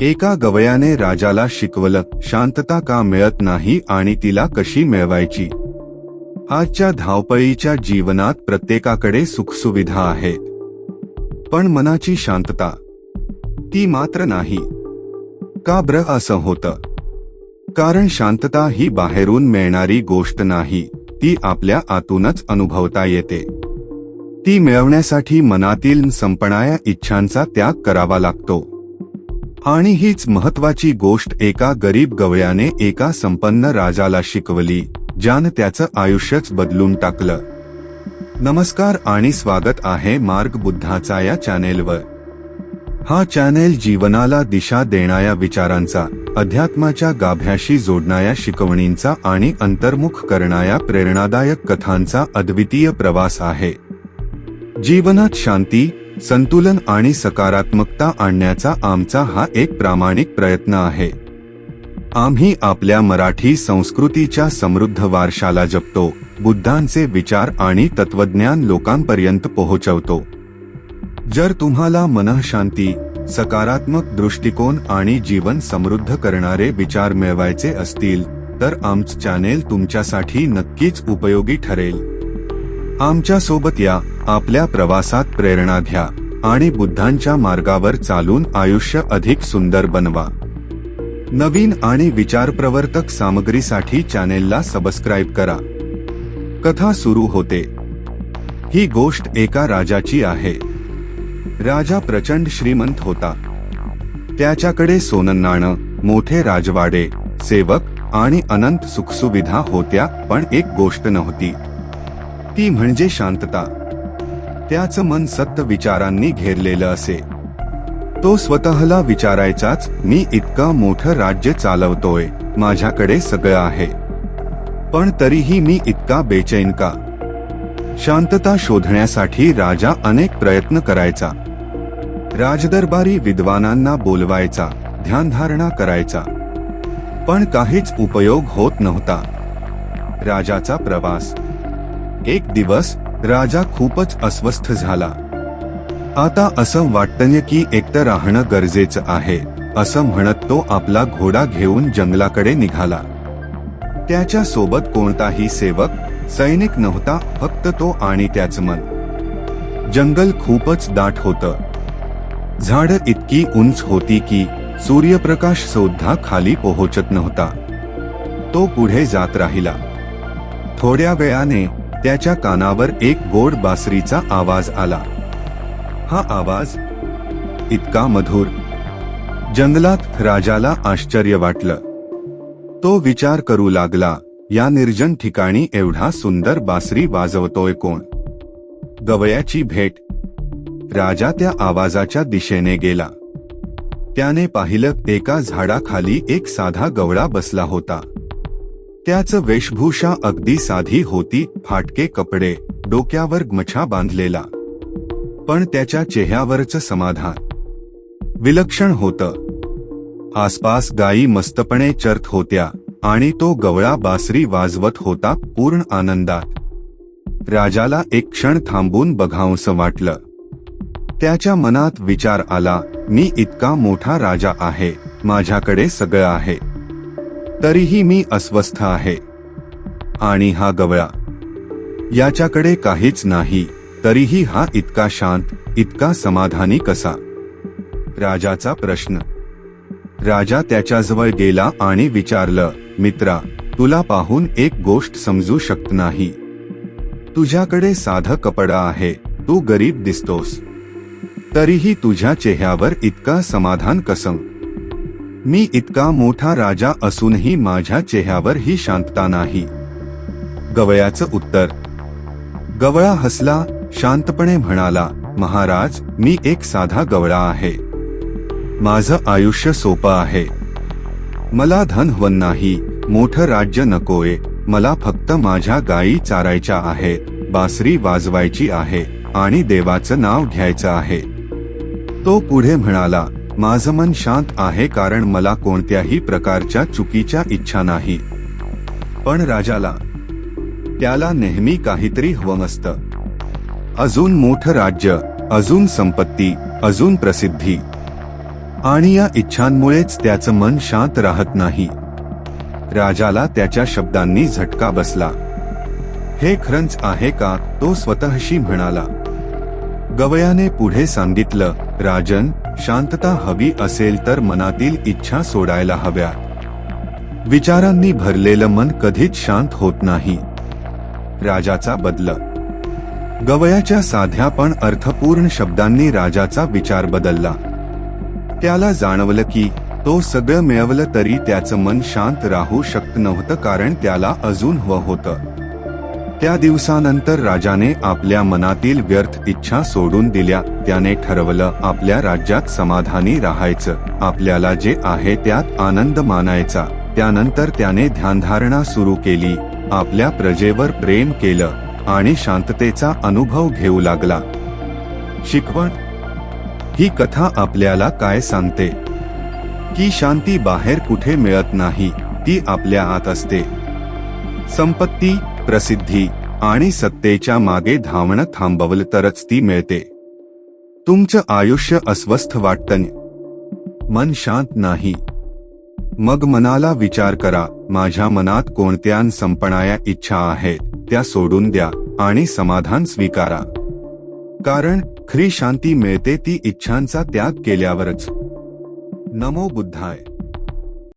एका गवयाने राजाला शिकवलं शांतता का मिळत नाही आणि तिला कशी मिळवायची? आजच्या धावपळीच्या जीवनात प्रत्येकाकडे सुखसुविधा आहेत. पण मनाची शांतता ती मात्र नाही. का ब्र असं होतं? कारण शांतता ही बाहेरून मिळणारी गोष्ट नाही ती आपल्या आतूनच अनुभवता येते. ती मिळवण्यासाठी मनातील संपणाऱ्या इच्छांचा त्याग करावा लागतो. आणि हीच महत्वाची गोष्ट एका गरीब गवयाने एका संपन्न राजाला शिकवली ज्यानं त्याचं आयुष्यच बदलून टाकलं. नमस्कार आणि स्वागत आहे मार्ग बुद्धाचा या चॅनेलवर. हा चॅनेल जीवनाला दिशा देणाऱ्या विचारांचा अध्यात्माच्या गाभ्याशी जोडणाऱ्या शिकवणींचा आणि अंतर्मुख करणाऱ्या प्रेरणादायक कथांचा अद्वितीय प्रवास आहे. जीवनात शांती संतुलन आणि सकारात्मकता आणण्याचा आमचा हा एक प्रामाणिक प्रयत्न आहे. आम्ही आपल्या मराठी संस्कृतीच्या समृद्ध वारशाला जपतो बुद्धांचे विचार आणि तत्वज्ञान लोकांपर्यंत पोहोचवतो. जर तुम्हाला मनःशांती सकारात्मक दृष्टिकोन आणि जीवन समृद्ध करणारे विचार मिळवायचे असतील तर आमचं चॅनेल तुमच्यासाठी नक्कीच उपयोगी ठरेल. आमच्यासोबत या आपल्या प्रवासात प्रेरणा घ्या आणि बुद्धांच्या मार्गावर चालून आयुष्य अधिक सुंदर बनवा. नवीन आणि विचारप्रवर्तक सामग्रीसाठी चॅनेलला सबस्क्राईब करा. कथा सुरू होते. ही गोष्ट एका राजाची आहे. राजा प्रचंड श्रीमंत होता. त्याच्याकडे सोनन्नाणं मोठे राजवाडे सेवक आणि अनंत सुखसुविधा होत्या पण एक गोष्ट नव्हती. ती म्हणजे शांतता. त्याचं मन सत्य विचारांनी घेरलेलं असे. तो स्वतःला विचारायचाच मी इतका मोठं राज्य चालवतोय माझ्याकडे सगळं आहे. पण तरीही मी इतका बेचैन का? शांतता शोधण्यासाठी राजा अनेक प्रयत्न करायचा. राजदरबारी विद्वानांना बोलवायचा ध्यानधारणा करायचा. पण काहीच उपयोग होत नव्हता. राजाचा प्रवास एक दिवस राजा खूपच अस्वस्थ झाला. आता असं वाटतंय की एकटं राहणं गरजेचं आहे असं म्हणत तो आपला घोडा घेऊन जंगलाकडे निघाला. त्याच्या सोबत कोणताही सेवक सैनिक नव्हता फक्त तो आणि त्याच मन. जंगल खूपच दाट होतं. झाड इतकी उंच होती की सूर्यप्रकाश सुद्धा खाली पोहोचत नव्हता. तो पुढे जात राहिला. थोड्या वेळाने त्याच्या कानावर एक गोड बासरीचा आवाज आला. हा आवाज इतका मधुर जंगलात राजाला आश्चर्य वाटलं. तो विचार करू लागला या निर्जन ठिकाणी एवढा सुंदर बासरी वाजवतोय कोण? गवयाची भेट. राजा त्या आवाजाच्या दिशेने गेला. त्याने पाहिलं एका झाडाखाली एक साधा गवळा बसला होता. त्याच वेशभूषा अगदी साधी होती फाटके कपडे डोक्यावर गमछा बांधलेला. पण त्याच्या चेहऱ्यावरचं समाधान. विलक्षण होतं. आसपास गायी मस्तपणे चरत होत्या आणि तो गवळा बासरी वाजवत होता पूर्ण आनंदात. राजाला एक क्षण थांबून बघावंसं वाटलं. त्याच्या मनात विचार आला मी इतका मोठा राजा आहे माझ्याकडे सगळं आहे. तरीही मी अस्वस्थ आहे. आणि हा गवळा याच्याकडे काहीच नाही तरीही हा इतका शांत इतका समाधानी कसा? राजाचा प्रश्न. राजा त्याच्याजवळ गेला आणि विचारलं मित्रा तुला पाहून एक गोष्ट समजू शकत नाही. तुझ्याकडे साधं कपडा आहे तू गरीब दिसतोस. तरीही तुझ्या चेहऱ्यावर इतका समाधान कसं? मी इतका मोठा राजा असूनही माझ्या चेहऱ्यावर ही शांतता नाही. गवयाचं उत्तर. गवळा हसला शांतपणे म्हणाला महाराज मी एक साधा गवळा आहे. माझं आयुष्य सोपं आहे. मला धन नाही मोठं राज्य नकोय मला फक्त माझ्या गायी चारायच्या आहेत बासरी वाजवायची आहे आणि देवाचं नाव घ्यायचं आहे. तो पुढे म्हणाला माझं मन शांत आहे कारण मला कोणत्याही प्रकारच्या चुकीच्या इच्छा नाही. पण राजाला त्याला नेहमी काहीतरी हवं असतं. अजून मोठं राज्य अजून संपत्ती अजून प्रसिद्धी. आणि या इच्छांमुळेच त्याचं मन शांत राहत नाही. राजाला त्याच्या शब्दांनी झटका बसला. हे खरंच आहे का? तो स्वतःशी म्हणाला. गवयाने पुढे सांगितलं राजन शांतता हवी असेल तर मनातील इच्छा सोडायला हव्या. विचारांनी भरलेलं मन कधीच शांत होत नाही. राजाचा बदल. गवयाच्या साध्या पण अर्थपूर्ण शब्दांनी राजाचा विचार बदलला. त्याला जाणवलं की तो सगळं मिळवलं तरी त्याचं मन शांत राहू शकत नव्हतं कारण त्याला अजून हवं होतं. त्या दिवसानंतर राजाने आपल्या मनातील व्यर्थ इच्छा सोडून दिल्या. त्याने ठरवलं आपल्या राज्यात समाधानी राहायचं. आपल्याला जे आहे त्यात आनंद मानायचा. त्यानंतर त्याने ध्यानधारणा सुरू केली. आपल्या प्रजेवर प्रेम केलं आणि शांततेचा अनुभव घेऊ लागला. शिकवण. ही कथा आपल्याला काय सांगते? की शांती बाहेर कुठे मिळत नाही ती आपल्या आत असते. संपत्ती. प्रसिद्धी आणि सत्तेच्या मागे धावणं थांबवलं तरच ती मिळते. तुमचं आयुष्य अस्वस्थ वाटतं मन शांत नाही. मग मनाला विचार करा माझ्या मनात कोणत्या संपणाया इच्छा आहेत त्या सोडून द्या आणि समाधान स्वीकारा. कारण खरी शांती मिळते ती इच्छांचा त्याग केल्यावरच. नमो बुद्धाय.